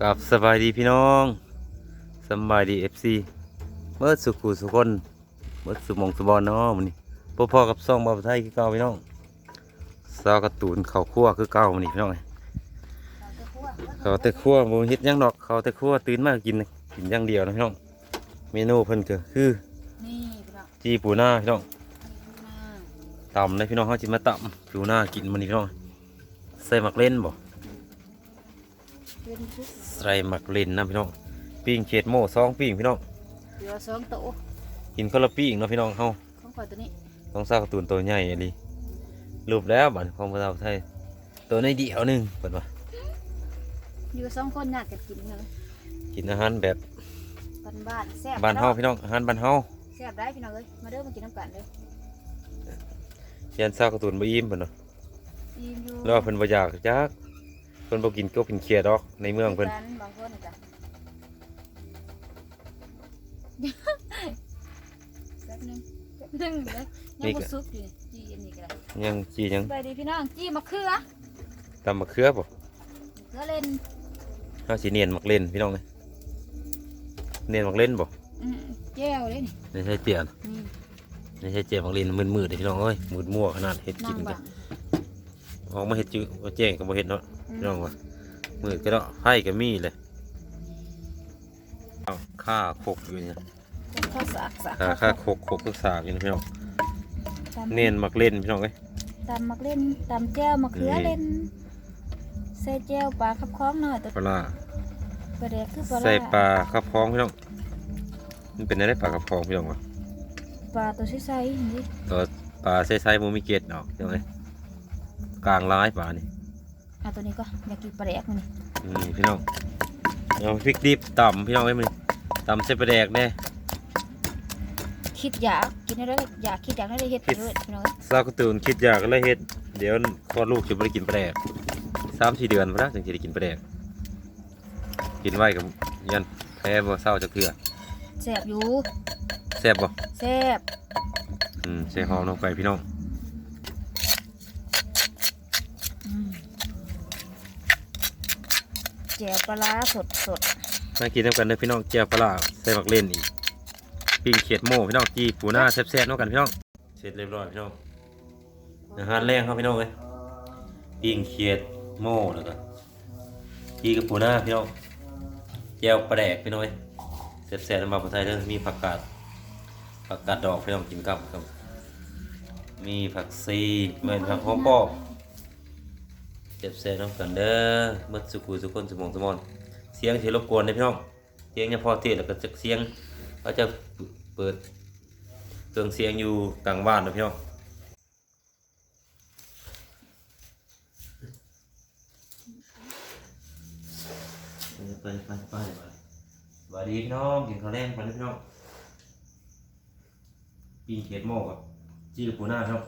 กับสบายดีพี่น้องสบายดีเอฟซีเมื่อสุขุสุคนเมื่อสุหมองสุบอลเนาะมันนี่พ่อพ่อกับซ่องบาวไทยคือเก่าพี่น้องซาวการ์ตูนข้าวคั่วคือเก่ามันนี่พี่น้องเอ้ยเขาแต่คั่วบ่เฮ็ดหยังดอกเขาแต่คั่วตื่นมากินกินอย่างเดียวนะพี่น้องเมนูเพิ่นก็คือนี่พี่น้องจีปูนาพี่น้องมาตำเลยพี่น้องเขาจิมาตำปูนากินมันนี่พี่น้องใส่หมักเล่นบ่เป็นชุด ใส่หมักเล่นนะพี่น้องปิ้งเขียดโม่ซองปิ้งพี่น้องเหลือสองโต๊ะกินคนละปิ้งเนาะพี่น้องเฮาของข่อยตัวนี้ต้องสร้างการ์ตูนตัวใหญ่อะดิรูปแล้วบัดของพระเจ้าไทยตัวในเดียวหนึงเปิดว่าอยู่สองคนอยากจะกินเลยกินอาหารแบบบ้านบ้านๆแซ่บบ้านเฮาพี่น้องอาหารบ้านเฮาแซ่บได้พี่น้องเอ้ยมาเด้อมากินน้ำกันเลยยันสร้างการ์ตูนบ่อิ่มเพิ่นเนาะอิ่มอยู่แล้วว่าเพิ่นบ่อยากจักเพิ่นบ่กินก็กินเขียดดอกในเมืองเพิ่นกันบางคนจ้ะแป๊บหนึงแป๊บหนึงเลยยังบ่สุกอยู่จีอันนี้ก็ได้ยังจียังไปดีพี่น้องจีมะเขือตำมะเขือบ่มะเขือเล่นเฮาสิเนียนมักเล่นพี่น้องเอ้ยเนียนมักเล่นบ่อืมแก้วเลยนี่ไม่ใช่เจียนนี่ไม่ใช่เจียนมักเล่นมืดๆเด้อพี่น้องเอ้ยมืดมั่วขนาดเฮ็ดนั่กิงนกับันงออกมาเฮ็ดจื้อบ่แจ้งก็บ่เฮ็ดเนาะอืม พี่น้องว่ามืดก็เนาะไผ่ก็มีเลยเอาค่าคกอยู่เนี่ยเป็นข้าวสากสากค่าข้าวค่าคกคกก็สากอยู่นะพี่น้องตำเน้นมักเล่นพี่น้องเอ้ยตำมักเล่นตำแก้วมะเขือนี่เล่นใส่แก้วปลาขับคล้องหน่อยตัวปลาร้าปลาแดกคือปลาใส่ปลาขับพองพี่น้องมันเป็นอะไรปลาขับพองพี่น้องวะปลาตัวใสๆนี่ตัวปลาใส่ๆบ่มีเกล็ดออกพี่น้องเอ้ยกลางร้ายปลานี่ เอาตัวนี้ก็อยากกินปลาแดกมันนี่นี่พี่น้องเอาพริกดิบต่ำพี่น้องเอ้ยมันต่ำใส่ปลาแดกแน่คิดอยากกินได้เลยอยากคิดอยากได้เฮ็ดไปด้วยพี่น้องซากระตูนคิดอยากแล้วเฮ็ดเดี๋ยวคลอดลูกจะบ่ได้กินปลาแดกสามสี่เดือนพอละถึงจะได้กินปลาแดกกินไว้กับยันแพ้บ่เศร้าจักเทื่อแซ่บอยู่แซ่บบ่แซ่บอืมใส่หอมลงไปพี่น้อง อืม แจ่วปลาร้าสดสดมากินน้ำกันเด้อพี่น้องเจียวปลาร้าใส่หมักเล่นอีกปิ้งเขียดโม่พี่น้องจีปูหน้าแซ่บๆน้องกันพี่น้องเสร็จเรียบร้อยพี่น้องอาหารแรงครับพี่น้องเลยปิ้งเขียดโม่แล้วก็จีกับปูหน้าพี่น้องเจียวปลาแดกพี่น้องเอ้ยแซ่บๆน้ำมันไทยเด้อมีผักกาดผักกาดดอกพี่น้องกินกับครับมีผักซีเหมือนผักหอมปอบ เจ็บแซ่บน้ำกันเด้อมื่อสุกุสุคนสมองสมอนเสียงที่รบกวนนะพี่น้องเสียงเนี่ยพอเทศแล้วก็จะเสียงเขาจะเปิดเครื่องเสียงอยู่กลางบ้านนะพี่น้องไปไปไปไปสวัสดีพี่น้องกินข้าวแรงกันะพี่น้องปีนเขียดโม่กับจี้กับปูหน้าพี่น้อง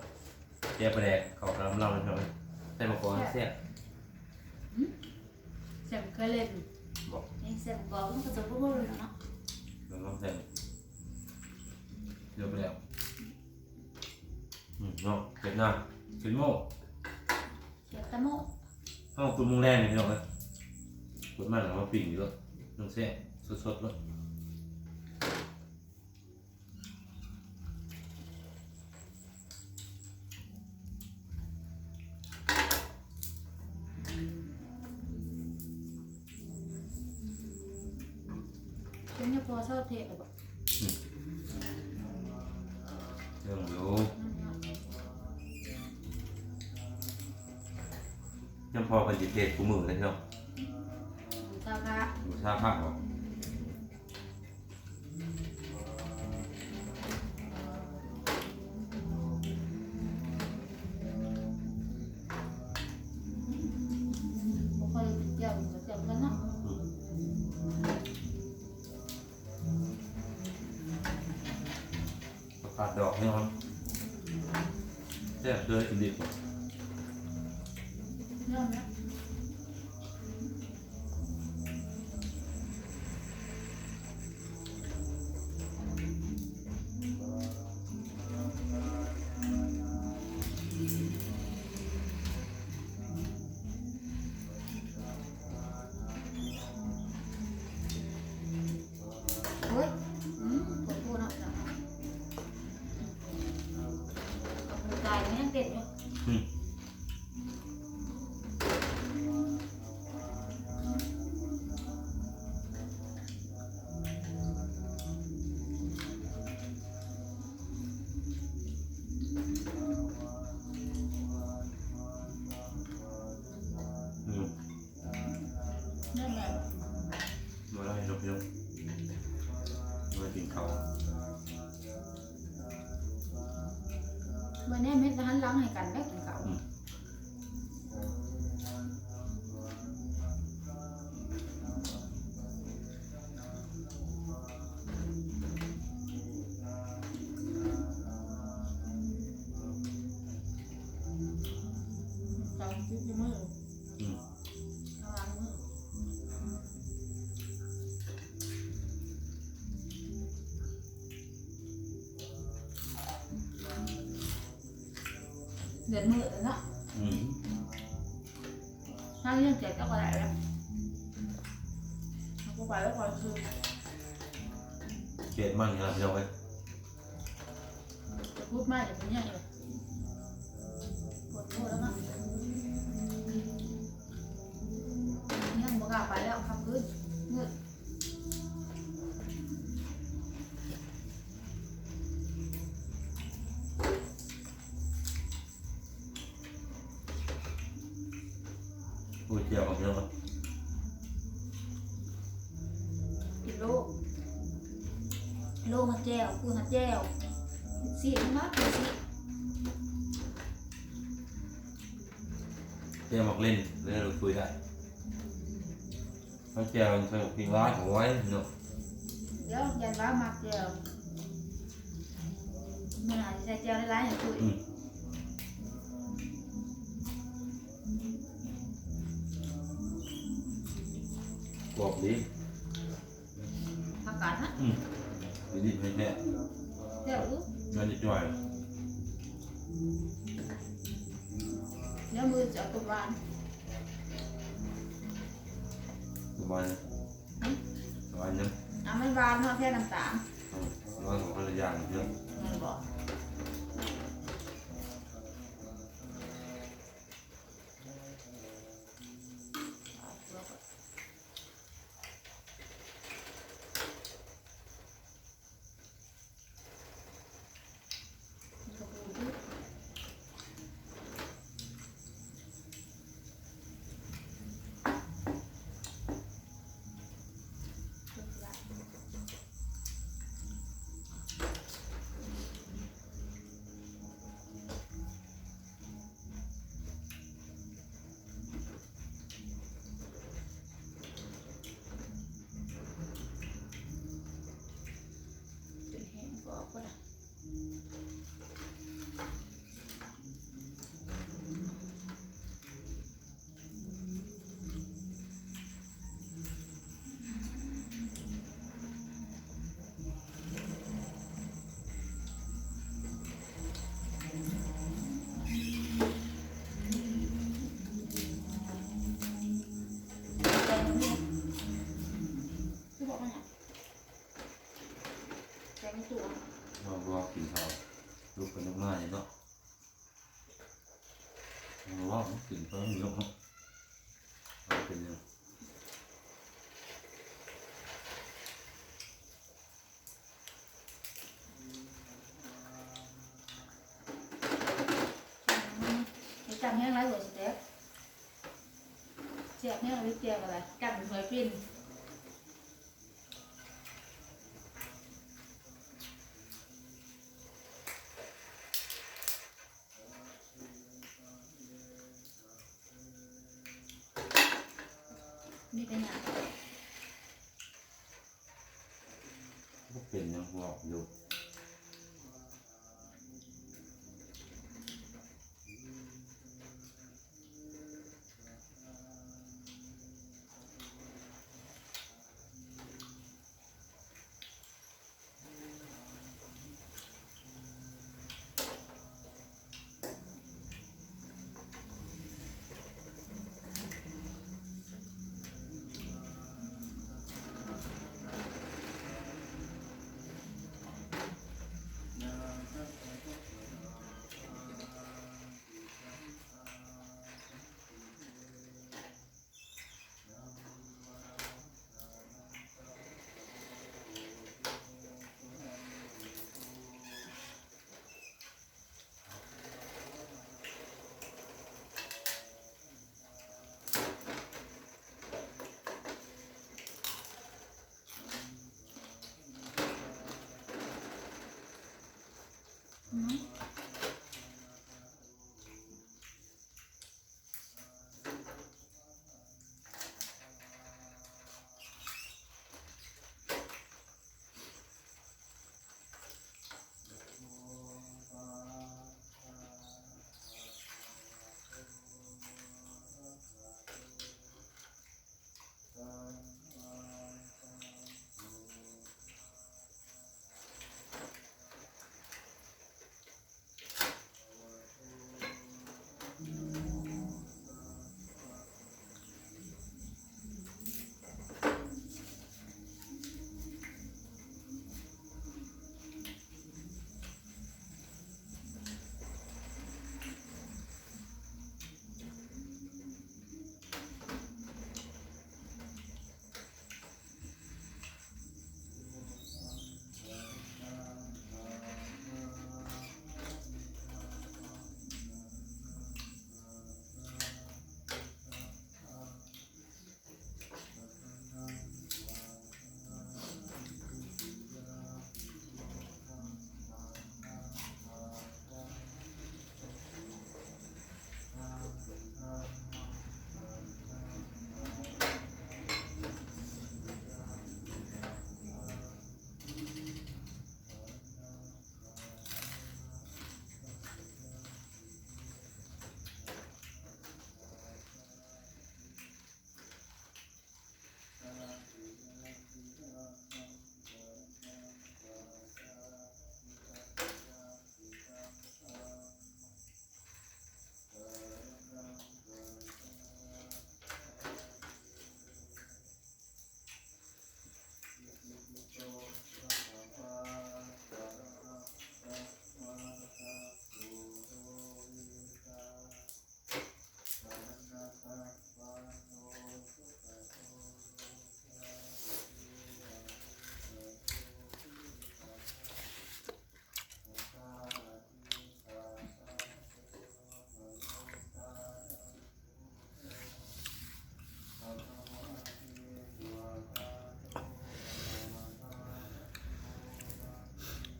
แย่ประแดกเขากำลังเล่านะพี่น้อง ใส่มะกอกให้แซ่บแซ่บเคยเล่นบอกนี่แซ่บบอกมันก็จะพูดเลยเนาะลองลองใส่เดี๋ยวไปแล้วอืมเนาะเก็บหน้าเก็บโม่เขียดตะโมกห้องตุ้มมุงแรงนี่พี่น้องเลยกดมาแล้วมาปิ่งอยู่แล้วน้องแซ่สดๆแล้ว ยังพอกันจิตเด็ดกูมือเลยพี่น้องตาพระอยู่ท่าผ้าออกบ่ค่อยเจียวก็เจียวกันเนาะประกาศดอกพี่น้องแซ่บเลยกินดิบเนั่นแหละมาไล่นกพี่น้องมากินเขาววันนี้เม็ดหันหล้างให้กันได้ เดือนมือแล้วเนาะอืมถ้าเรื่องเจ็บก็ได้แล้วเขาก็ไปแล้วก่อนคือเกลียดมันครับพี่น้องเว้ยจะพูดมากจะเป็นยังไงปวดหัวแล้วมั้งยังบอกกล้าไปแล้วขับ พูดเจียวกับพี่น้องเว้ยกินโลกโลกหัดแจ้วกูหัดแจ้วสีมากเลยสิเจียวมักเล่นเล่นเราคุยได้เขาเจียวสนุกพิงร้ายของไว้พี่น้องเดี๋ยวยันว่ามักแจ้วมันอาจจะใส่แจ้วได้หลายอย่างคุย อืมบอกดีอากาศฮะอืมดีดีไม่แน่แจ้วรู้เงินจะจ่อยเดี๋ยวมือจะเอาตัววานสบายนะสบายนะอะมันวานเนาะแค่น้ำตาล อืมนอนของภรรยาเยอะมันบอกเป็นแห้งก็ออกก็ได้แกงมันนี่คือบอกว่าไงแกงไม่ตัว เรารอกินข้าวลุกไปลุกมาเนี่ยเนาะเราว่ามันกินเพิ่มเยอะเนาะเอาเป็นยัง ไอ้ จังแห้งไรหัวสเต็กเจียบแห้งหรือเจียบอะไรจังเหมือนปิ้นนี่เป็นอย่างก็เป็นยังบอกอยู่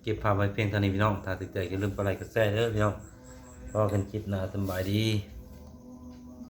เก็บภาพไว้เพียงเท่านี้พี่น้องถ้าติดใจก็ลืมกดไลค์กดแชร์เด้อพี่น้องพอกันคลิปหน้าสบายดี